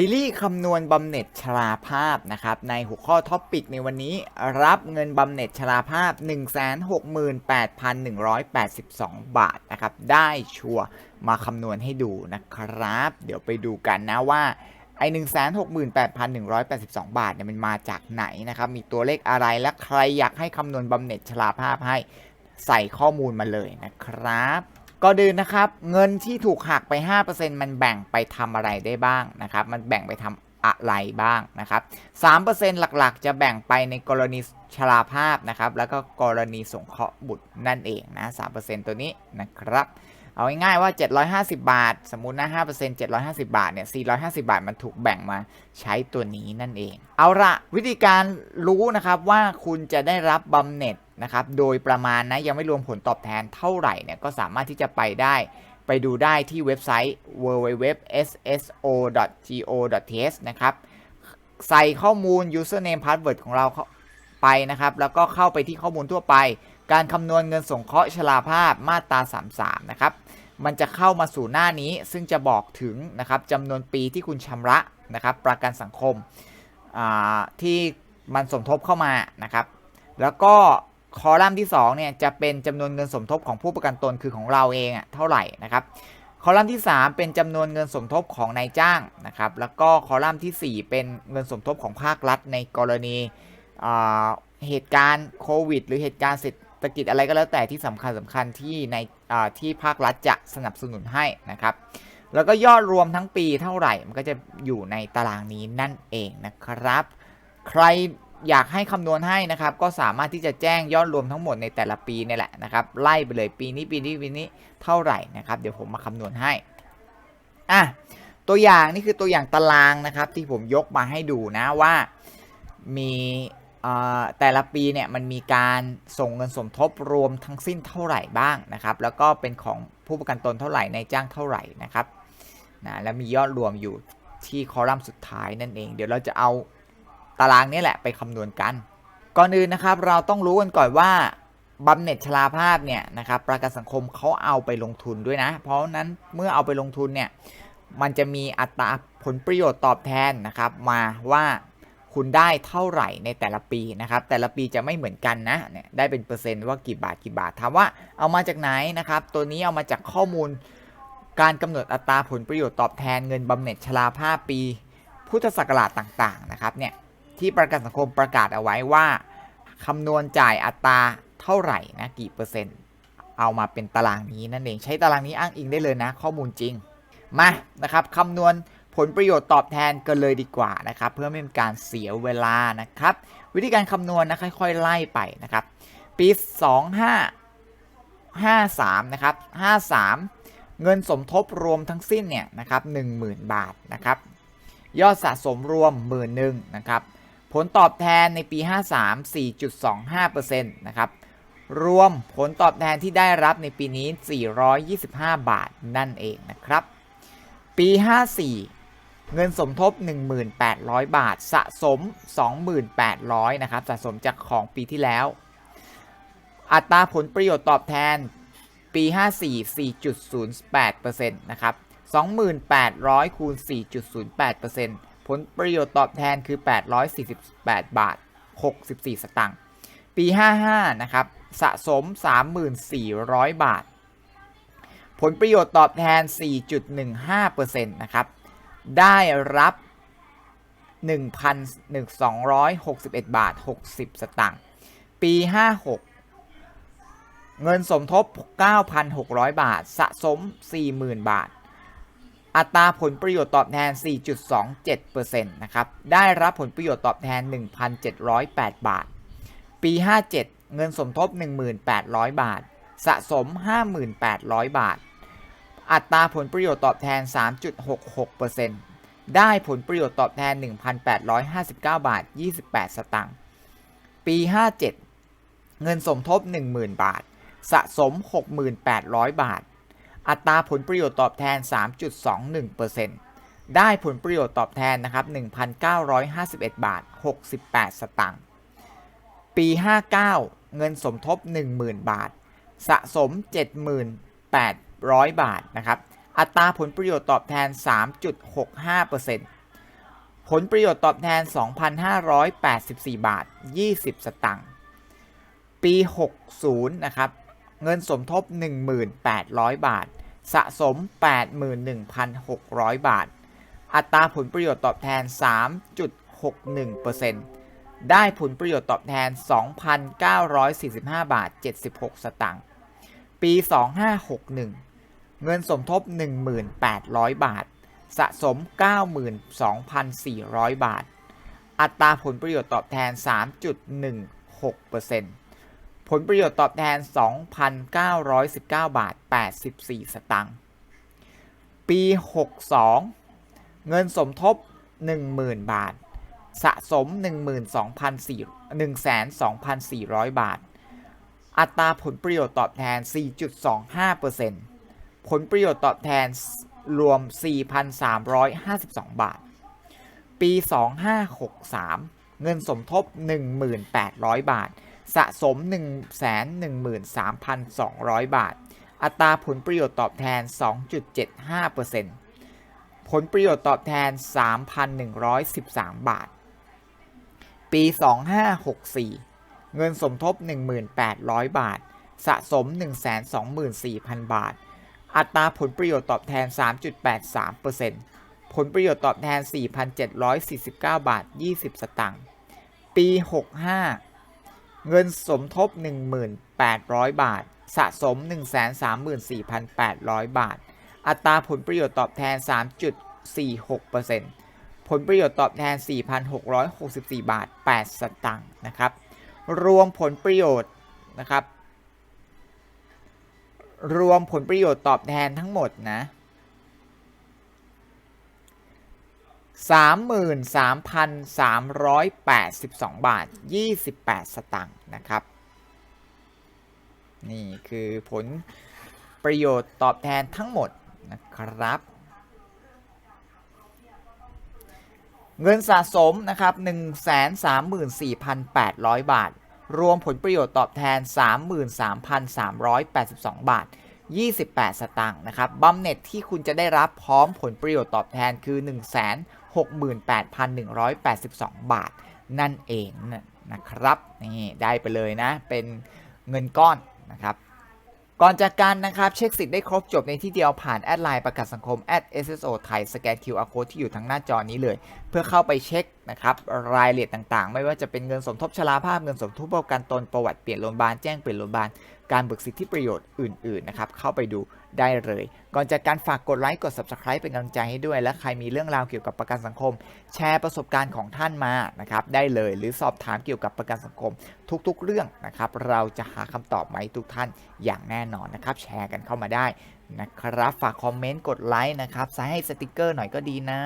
ซีรีส์คำนวณบำเหน็จชราภาพนะครับ ในหัวข้อท็อปปิกในวันนี้ รับเงินบำเหน็จชราภาพ 168,182 บาทนะครับ ได้ชัวมาคำนวณให้ดูนะครับ เดี๋ยวไปดูกันนะว่า ไอ้ 168,182 บาทเนี่ยมันมาจากไหนนะครับ มีตัวเลขอะไรและใครอยากให้คำนวณบำเหน็จชราภาพให้ใส่ข้อมูลมาเลยนะครับ ก็ดืนนะครับ เงินที่ถูกหักไป 5%มันแบ่งไปทำอะไรได้บ้างนะครับ มันแบ่งไปทำอะไรบ้างนะครับ 3%หลักๆ จะแบ่งไปในกรณีชราภาพนะครับ แล้วก็กรณีสงเคราะห์บุตรนั่นเองนะ 3%ตัวนี้นะครับ เอาง่ายๆว่า 750 บาท สมมุตินะ 5% 750 บาท เนี่ย 450 บาท มันถูกแบ่งมาใช้ตัวนี้นั่นเอง เอาละวิธีการรู้นะครับว่าคุณจะได้รับบำเหน็จ นะครับโดยประมาณนะยังไม่รวมผลตอบแทนเท่าไหร่เนี่ยก็สามารถที่จะไปได้ไปดูได้ที่เว็บไซต์ www.sso.go.th นะครับใส่ข้อมูล username password ของเราเข้าไปนะครับ แล้วก็เข้าไปที่ข้อมูลทั่วไป การคำนวณเงินสงเคราะห์ชราภาพมาตรา 33 นะครับ มันจะเข้ามาสู่หน้านี้ซึ่งจะบอกถึงนะครับจำนวนปีที่คุณชำระนะครับ ประกันสังคมที่มันสมทบเข้ามานะครับ แล้วก็ คอลัมน์ที่ 2 เนี่ยจะเป็นจำนวนเงินสมทบของผู้ประกันตนคือของเราเองอะเท่าไหร่นะครับ คอลัมน์ที่ 3 เป็นจำนวนเงินสมทบของนายจ้างนะครับ แล้วก็คอลัมน์ที่ 4 เป็นเงินสมทบของภาครัฐในกรณีเหตุการณ์โควิด หรือเหตุการณ์เศรษฐกิจอะไรก็แล้วแต่ที่สำคัญสำคัญที่ในที่ภาครัฐจะสนับสนุนให้นะครับ แล้วก็ยอดรวมทั้งปีเท่าไหร่มันก็จะอยู่ในตารางนี้นั่นเองนะครับ ใคร อยากให้คำนวณให้นะครับ ก็สามารถที่จะแจ้งยอดรวมทั้งหมดในแต่ละปีนี่แหละนะครับ ไล่ไปเลยปีนี้ปีนี้ปีนี้เท่าไหร่นะครับ เดี๋ยวผมมาคำนวณให้อะตัวอย่างนี่คือตัวอย่างตารางนะครับ ที่ผมยกมาให้ดูนะว่ามีแต่ละปีเนี่ยมันมีการส่งเงินสมทบรวมทั้งสิ้นเท่าไหร่บ้างนะครับ แล้วก็เป็นของผู้ประกันตนเท่าไหร่ในจ้างเท่าไหร่นะครับนะแล้วมียอดรวมอยู่ที่คอลัมน์สุดท้ายนั่นเอง เดี๋ยวเราจะเอา ตารางนี้แหละไปคำนวณกัน ก่อนอื่นนะครับเราต้องรู้กันก่อนว่าบำเหน็จชราภาพเนี่ยนะครับประกันสังคมเขาเอาไปลงทุนด้วยนะ เพราะนั้นเมื่อเอาไปลงทุนเนี่ยมันจะมีอัตราผลประโยชน์ตอบแทนนะครับมาว่าคุณได้เท่าไหร่ในแต่ละปีนะครับ แต่ละปีจะไม่เหมือนกันนะเนี่ยได้เป็นเปอร์เซ็นต์ว่ากี่บาทกี่บาทถามว่าเอามาจากไหนนะครับ ตัวนี้เอามาจากข้อมูลการกำหนดอัตราผลประโยชน์ตอบแทนเงินบำเหน็จชราภาพปี พุทธศักราชต่างๆนะครับเนี่ย ที่ประกันสังคมประกาศเอาไว้ว่าคำนวณจ่ายอัตราเท่าไหร่นะกี่เปอร์เซ็นต์ เอามาเป็นตารางนี้นั่นเองใช้ตารางนี้อ้างอิงได้เลยนะ ข้อมูลจริงมานะครับคำนวณผลประโยชน์ตอบแทนกันเลยดีกว่านะครับ เพื่อไม่เป็นการเสียเวลานะครับ วิธีการคำนวณนะค่อยๆไล่ไปนะครับ ปี 25 53 นะครับ 53 เงินสมทบรวมทั้งสิ้นเนี่ยนะครับ10,000 บาทนะครับ ยอดสะสมรวมหมื่นหนึ่งนะครับ ผลตอบแทนในปี 53 4.25%นะครับ รวมผลตอบแทนที่ได้รับในปีนี้ 425 บาทนั่นเองนะครับ ปี 54 เงินสมทบ 1,800 บาท สะสม 2,800 นะครับ สะสมจากของปีที่แล้ว อัตราผลประโยชน์ตอบแทนปี 54 4.08%นะครับ 2,800คูณ4.08% ผลประโยชน์ตอบแทนคือ 848 บาท 64 สตางค์ ปี 55 นะครับ สะสม 3,400 บาท ผลประโยชน์ตอบแทน 4.15%นะครับ ได้รับ 1,261 บาท 60 สตางค์ ปี 56เงินสมทบ 9,600 บาท สะสม 40,000 บาท อัตราผลประโยชน์ตอบแทน 4.27%นะครับ ได้รับผลประโยชน์ตอบแทน 1,708 บาท ปี 57 เงินสมทบ 1,800 บาท สะสม 5,800 บาท อัตราผลประโยชน์ตอบแทน 3.66%ได้ผลประโยชน์ตอบแทน 1,859 บาท 28 สตางค์ ปี 57 เงินสมทบ 10,000 บาท สะสม 6,800 บาท อัตราผลประโยชน์ตอบแทน 3.21%ได้ผลประโยชน์ตอบแทนนะครับ 1,951 บาท 68 สตางค์ ปี 59 เงินสมทบ 10,000 บาท สะสม 7800 บาทนะครับ อัตราผลประโยชน์ตอบแทน 3.65%ผลประโยชน์ตอบแทน 2,584 บาท 20 สตังค์ ปี 60 นะครับเงินสมทบ 1,800 บาท สะสม 81,600 บาท อัตราผลประโยชน์ตอบแทน 3.61%ได้ผลประโยชน์ตอบแทน 2,945 บาท 76 สตังค์ ปี 2561 เงินสมทบ 1,800 บาท สะสม 92,400 บาท อัตราผลประโยชน์ตอบแทน 3.16% ผลประโยชน์ตอบแทน 2,919 บาท 84 สตังค์ ปี 62 เงินสมทบ 10,000 บาท สะสม 12,400 บาท อัตราผลประโยชน์ตอบแทน 4.25%ผลประโยชน์ตอบแทนรวม 4,352 บาท ปี 2563 เงินสมทบ 1,800 บาท สะสม 113,200 บาท อัตราผลประโยชน์ตอบแทน 2.75%ผลประโยชน์ตอบแทน 3,113 บาท ปี 2564 เงินสมทบ 1,800 บาท สะสม 124,000 บาท อัตราผลประโยชน์ตอบแทน 3.83%ผลประโยชน์ตอบแทน 4,749 บาท 20 สตางค์ ปี 65 เงินสมทบ 1,800 บาท สะสม 134,800 บาท อัตราผลประโยชน์ตอบแทน 3.46%ผลประโยชน์ตอบแทน 4,664 บาท 8 สตางค์นะครับ รวมผลประโยชน์นะครับ รวมผลประโยชน์ตอบแทนทั้งหมดนะ 33,382 บาท 28 สตางค์นะครับ นี่คือผลประโยชน์ตอบแทนทั้งหมดนะครับ เงินสะสมนะครับ 134,800 บาท รวมผลประโยชน์ตอบแทน 33,382 บาท 28 สตางค์นะครับบัมเน็ตที่คุณจะได้รับพร้อมผลประโยชน์ตอบแทนคือ 168,182 บาท นั่นเองนะครับนี่ได้ไปเลยนะ เป็นเงินก้อนนะครับ ก่อนจากการนะครับเช็คสิทธิ์ได้ครบจบในที่เดียวผ่านแอดไลน์ประกาศสังคม @sso ไทยสแกน QR code ที่อยู่ทางหน้าจอนี้เลย เพื่อเข้าไปเช็คนะครับรายละเอียดต่างๆ ไม่ว่าจะเป็นเงินสมทบชราภาพเงินสมทบประกันตนประวัติเปลี่ยนโรงพยาบาลแจ้งเปลี่ยนโรงพยาบาลการเบิกสิทธิประโยชน์อื่นๆนะครับเข้าไปดู ได้เลย ก่อนจากการฝากกดไลค์กด subscribe เป็นกำลังใจให้ด้วย และใครมีเรื่องราวเกี่ยวกับประกันสังคม แชร์ประสบการณ์ของท่านมานะครับได้เลย หรือสอบถามเกี่ยวกับประกันสังคม ทุกๆ เรื่องนะครับเราจะหาคำตอบมาให้ทุกท่านอย่างแน่นอนนะครับแชร์กันเข้ามาได้นะครับฝากคอมเมนต์กดไลค์นะครับใส่ให้สติกเกอร์หน่อยก็ดีนะ